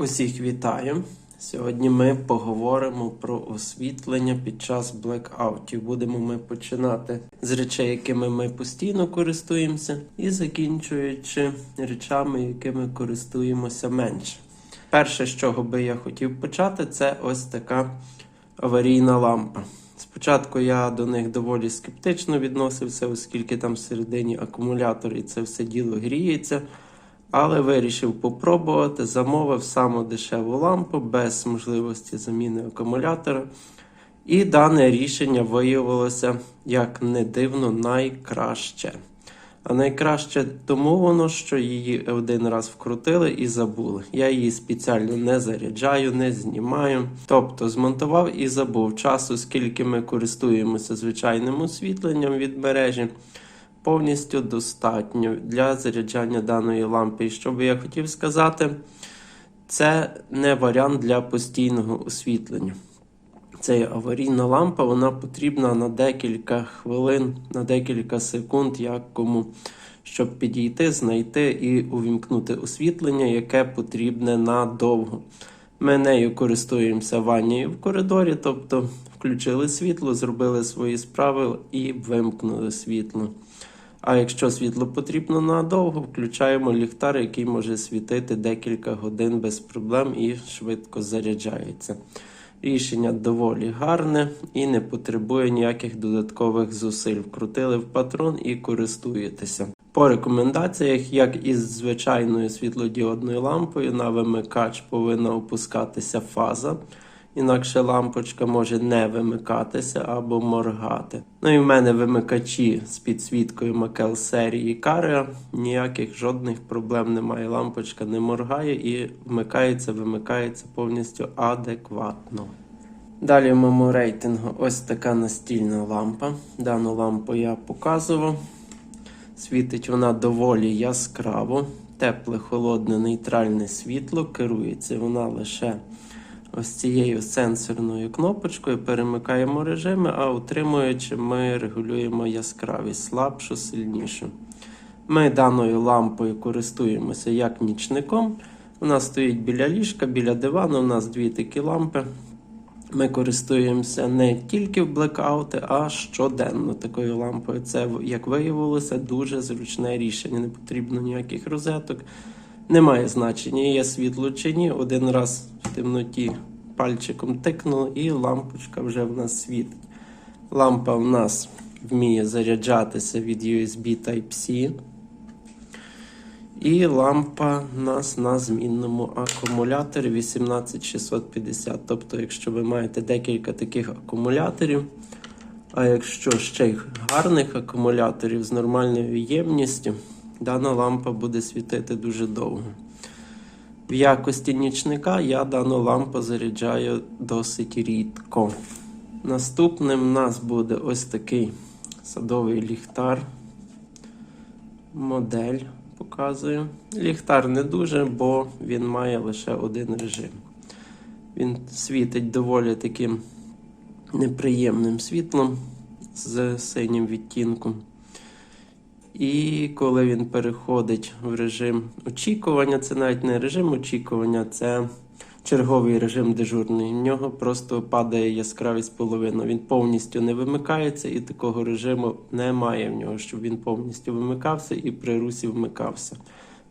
Усіх вітаю! Сьогодні ми поговоримо про освітлення під час блекаутів. Будемо ми починати з речей, якими ми постійно користуємося, і закінчуючи речами, якими користуємося менше. Перше, з чого би я хотів почати, це ось така аварійна лампа. Спочатку я до них доволі скептично відносився, оскільки там всередині акумулятор і це все діло гріється. Але вирішив попробувати, замовив саму дешеву лампу без можливості заміни акумулятора. І дане рішення виявилося, як не дивно, найкраще. А найкраще тому воно, що її один раз вкрутили і забули. Я її спеціально не заряджаю, не знімаю. Тобто змонтував і забув часу, скільки ми користуємося звичайним освітленням від мережі повністю достатньо для заряджання даної лампи. І що би я хотів сказати, це не варіант для постійного освітлення. Це аварійна лампа, вона потрібна на декілька хвилин, на декілька секунд, як кому, щоб підійти, знайти і увімкнути освітлення, яке потрібне надовго. Ми нею користуємося ваннею в коридорі, тобто включили світло, зробили свої справи і вимкнули світло. А якщо світло потрібно надовго, включаємо ліхтар, який може світити декілька годин без проблем і швидко заряджається. Рішення доволі гарне і не потребує ніяких додаткових зусиль. Вкрутили в патрон і користуєтеся. По рекомендаціях, як із звичайною світлодіодною лампою, на вимикач повинна опускатися фаза. Інакше лампочка може не вимикатися або моргати. Ну і в мене вимикачі з підсвіткою Макел серії Carrier. Ніяких жодних проблем немає. Лампочка не моргає і вмикається, вимикається повністю адекватно. Далі в моєму рейтингу ось така настільна лампа. Дану лампу я показував. Світить вона доволі яскраво, тепле, холодне, нейтральне світло. Керується вона лише ось цією сенсорною кнопочкою перемикаємо режими, а утримуючи, ми регулюємо яскравість слабшу, сильнішу. Ми даною лампою користуємося як нічником. Вона стоїть біля ліжка, біля дивану. У нас дві такі лампи. Ми користуємося не тільки в блекаути, а щоденно такою лампою. Це, як виявилося, дуже зручне рішення. Не потрібно ніяких розеток. Немає значення, є світло чи ні. Один раз в темноті пальчиком тикнуло, і лампочка вже в нас світить. Лампа в нас вміє заряджатися від USB Type-C. І лампа у нас на змінному акумуляторі 18650. Тобто, якщо ви маєте декілька таких акумуляторів, а якщо ще й гарних акумуляторів з нормальною ємністю, дана лампа буде світити дуже довго. В якості нічника я дану лампу заряджаю досить рідко. Наступним у нас буде ось такий садовий ліхтар. Модель показую. Ліхтар не дуже, бо він має лише один режим. Він світить доволі таким неприємним світлом з синім відтінком. І коли він переходить в режим очікування, це навіть не режим очікування, це черговий режим дежурний. В нього просто падає яскравість половину. Він повністю не вимикається, і такого режиму немає в нього, щоб він повністю вимикався і при русі вмикався.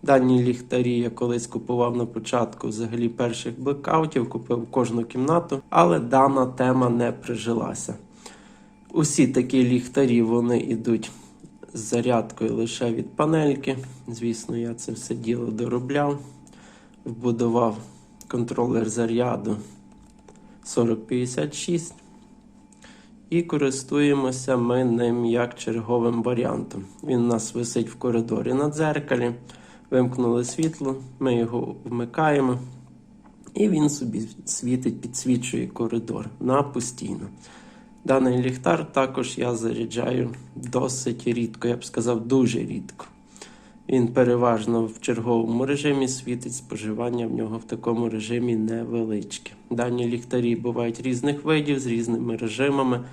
Дані ліхтарі я колись купував на початку взагалі перших блекаутів, купив кожну кімнату, але дана тема не прижилася. Усі такі ліхтарі вони йдуть з зарядкою лише від панельки. Звісно, я це все діло доробляв, вбудував контролер заряду 4056 і користуємося ми ним як черговим варіантом. Він у нас висить в коридорі на дзеркалі. Вимкнули світло, ми його вмикаємо, і він собі світить, підсвічує коридор на постійно. Даний ліхтар також я заряджаю досить рідко, я б сказав, дуже рідко. Він переважно в черговому режимі світить, споживання в нього в такому режимі невеличке. Дані ліхтарі бувають різних видів з різними режимами.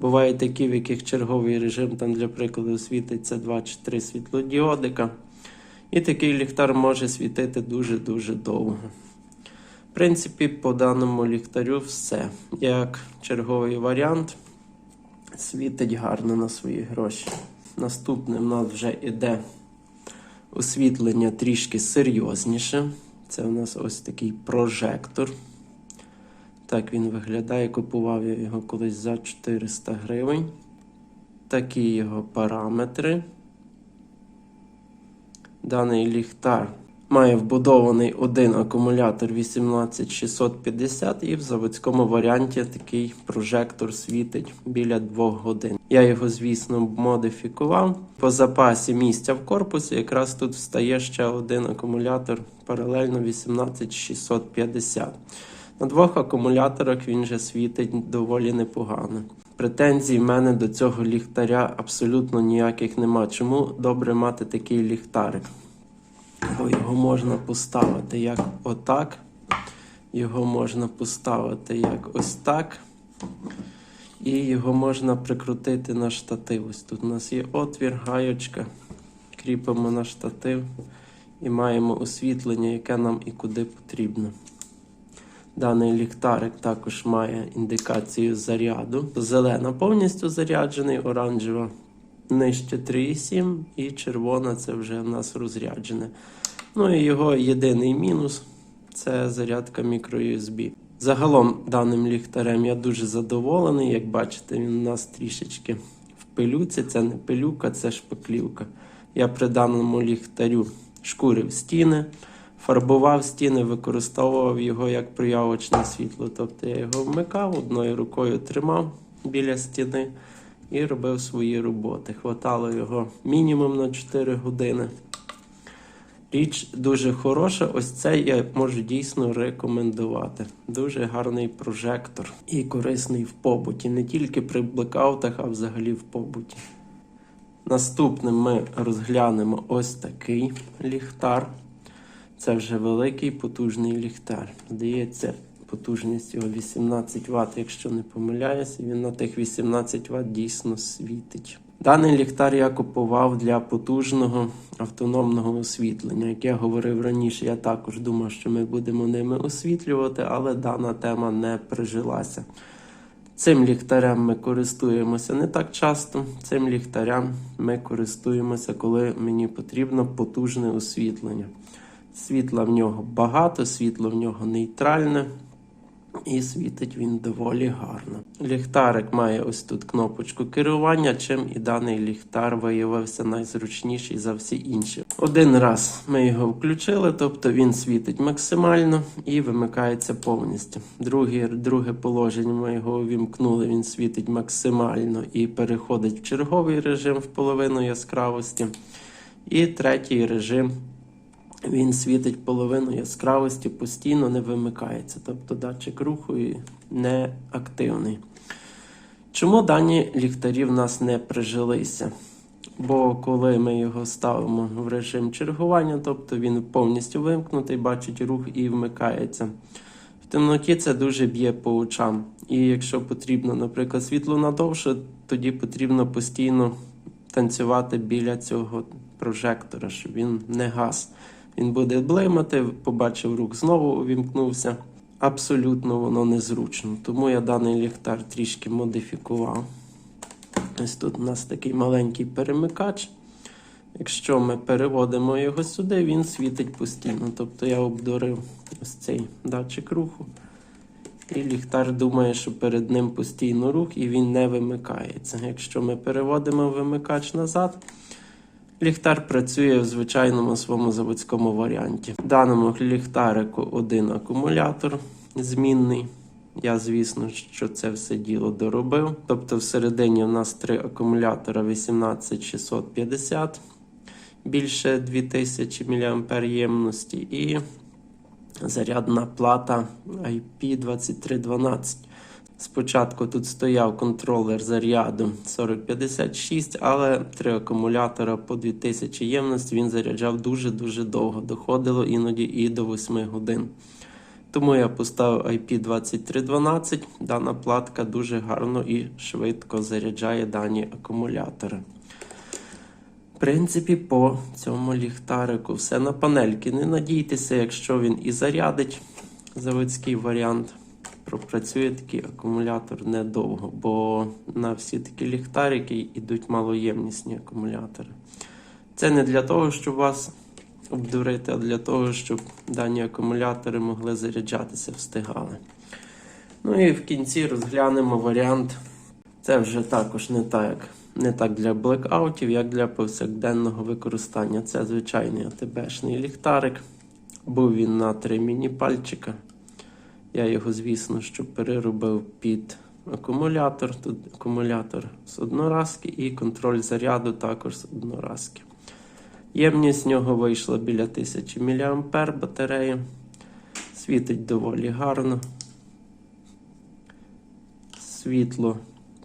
Бувають такі, в яких черговий режим, там, для прикладу, світиться 2 чи 3 світлодіодика. І такий ліхтар може світити дуже-дуже довго. В принципі, по даному ліхтарю все. Як черговий варіант, світить гарно на свої гроші. Наступне в нас вже іде освітлення трішки серйозніше. Це у нас ось такий прожектор. Так він виглядає. Купував я його колись за 400 гривень. Такі його параметри. Даний ліхтар має вбудований один акумулятор 18650 і в заводському варіанті такий прожектор світить біля 2 годин. Я його, звісно, модифікував. По запасі місця в корпусі якраз тут встає ще один акумулятор паралельно 18650. На двох акумуляторах він же світить доволі непогано. Претензій в мене до цього ліхтаря абсолютно ніяких нема. Чому добре мати такий ліхтарик? Його можна поставити як отак, його можна поставити як ось так. І його можна прикрутити на штатив. Ось тут у нас є отвір, гаючка. Кріпимо на штатив і маємо освітлення, яке нам і куди потрібно. Даний ліхтарик також має індикацію заряду. Зелена повністю заряджений, оранжева нижче 3,7 і червона це вже в нас розряджене. Ну і його єдиний мінус це зарядка microUSB. Загалом даним ліхтарем я дуже задоволений. Як бачите, він у нас трішечки в пилюці. Це не пилюка, це шпаклівка. Я при даному ліхтарю шкурив стіни, фарбував стіни, використовував його як проявочне світло. Тобто я його вмикав, одною рукою тримав біля стіни і робив свої роботи. Хватало його мінімум на 4 години. Річ дуже хороша. Ось це я можу дійсно рекомендувати. Дуже гарний прожектор і корисний в побуті. Не тільки при блекаутах, а взагалі в побуті. Наступним ми розглянемо ось такий ліхтар. Це вже великий потужний ліхтар. Здається, потужність його 18 Вт, якщо не помиляюся, він на тих 18 Вт дійсно світить. Даний ліхтар я купував для потужного автономного освітлення. Як я говорив раніше, я також думав, що ми будемо ними освітлювати, але дана тема не прижилася. Цим ліхтарем ми користуємося не так часто. Цим ліхтарем ми користуємося, коли мені потрібно потужне освітлення. Світла в нього багато, світло в нього нейтральне. І світить він доволі гарно. Ліхтарик має ось тут кнопочку керування, чим і даний ліхтар виявився найзручніший за всі інші. Один раз ми його включили, тобто він світить максимально і вимикається повністю. Друге, друге положення ми його увімкнули, він світить максимально і переходить в черговий режим в половину яскравості. І третій режим він світить половину яскравості, постійно не вимикається. Тобто датчик руху і не активний. Чому дані ліхтарі в нас не прижилися? Бо коли ми його ставимо в режим чергування, тобто він повністю вимкнутий, бачить рух і вмикається. В темноті це дуже б'є по очам. І якщо потрібно, наприклад, світло надовше, тоді потрібно постійно танцювати біля цього прожектора, щоб він не гас. Він буде блимати, побачив рух, знову увімкнувся. Абсолютно воно незручно. Тому я даний ліхтар трішки модифікував. Ось тут у нас такий маленький перемикач. Якщо ми переводимо його сюди, він світить постійно. Тобто я обдурив ось цей датчик руху. І ліхтар думає, що перед ним постійно рух і він не вимикається. Якщо ми переводимо вимикач назад, Ліхтар працює в звичайному своєму заводському варіанті. В даному ліхтарику один акумулятор змінний. Я, звісно, що це все діло доробив. Тобто, всередині у нас три акумулятора 18650, більше 2000 мАh ємності, і зарядна плата IP2312. Спочатку тут стояв контролер заряду 4056, але три акумулятора по 2000 ємності він заряджав дуже-дуже довго. Доходило іноді і до 8 годин. Тому я поставив IP2312. Дана платка дуже гарно і швидко заряджає дані акумулятори. В принципі, по цьому ліхтарику все на панельки. Не надійтеся, якщо він і зарядить заводський варіант. Пропрацює такий акумулятор недовго, бо на всі такі ліхтарики йдуть малоємнісні акумулятори. Це не для того, щоб вас обдурити, а для того, щоб дані акумулятори могли заряджатися, встигали. Ну і в кінці розглянемо варіант. Це вже також не так, не так для блекаутів, як для повсякденного використання. Це звичайний АТБшний ліхтарик. Був він на три міні-пальчика. Я його, звісно, що переробив під акумулятор. Тут акумулятор з одноразки і контроль заряду також з одноразки. Ємність з нього вийшла біля 1000 мА батарея. Світить доволі гарно. Світло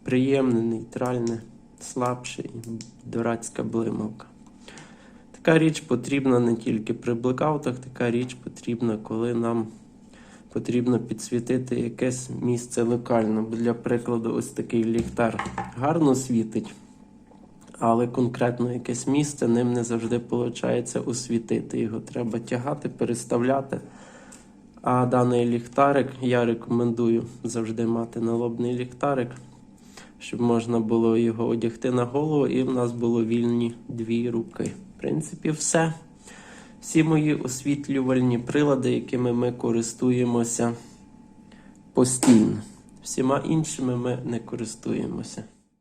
приємне, нейтральне, слабше і дурацька блимавка. Така річ потрібна не тільки при блекаутах, така річ потрібна, коли нам потрібно підсвітити якесь місце локально. Бо Для прикладу, ось такий ліхтар гарно світить, але конкретно якесь місце ним не завжди виходить освітити. Його треба тягати, переставляти. А даний ліхтарик я рекомендую завжди мати налобний ліхтарик, щоб можна було його одягти на голову, і в нас було вільні дві руки. В принципі, все. Всі мої освітлювальні прилади, якими ми користуємося постійно. Всіма іншими ми не користуємося.